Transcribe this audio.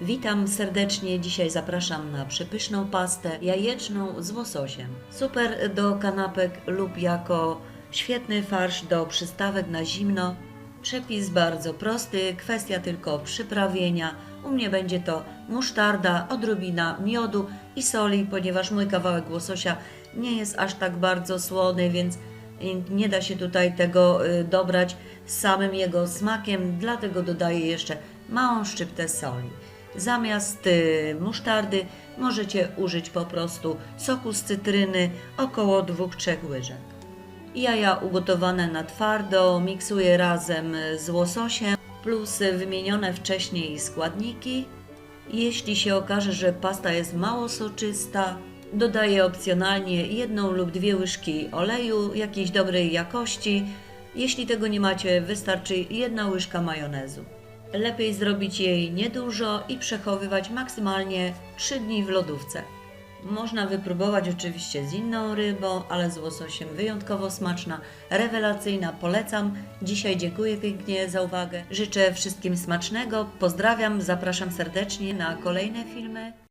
Witam serdecznie. Dzisiaj zapraszam na przepyszną pastę jajeczną z łososiem. Super do kanapek lub jako świetny farsz do przystawek na zimno. Przepis bardzo prosty, kwestia tylko przyprawienia. U mnie będzie to musztarda, odrobina miodu i soli, ponieważ mój kawałek łososia nie jest aż tak bardzo słony, więc nie da się tutaj tego y, dobrać samym jego smakiem, dlatego dodaję jeszcze małą szczyptę soli. Zamiast y, musztardy możecie użyć po prostu soku z cytryny, około 2-3 łyżek. Jaja ugotowane na twardo miksuję razem z łososiem plus wymienione wcześniej składniki. Jeśli się okaże, że pasta jest mało soczysta, dodaję opcjonalnie jedną lub dwie łyżki oleju jakiejś dobrej jakości. Jeśli tego nie macie, wystarczy jedna łyżka majonezu. Lepiej zrobić jej niedużo i przechowywać maksymalnie 3 dni w lodówce. Można wypróbować oczywiście z inną rybą, ale z łososiem wyjątkowo smaczna, rewelacyjna, polecam. Dzisiaj dziękuję pięknie za uwagę. Życzę wszystkim smacznego, pozdrawiam, zapraszam serdecznie na kolejne filmy.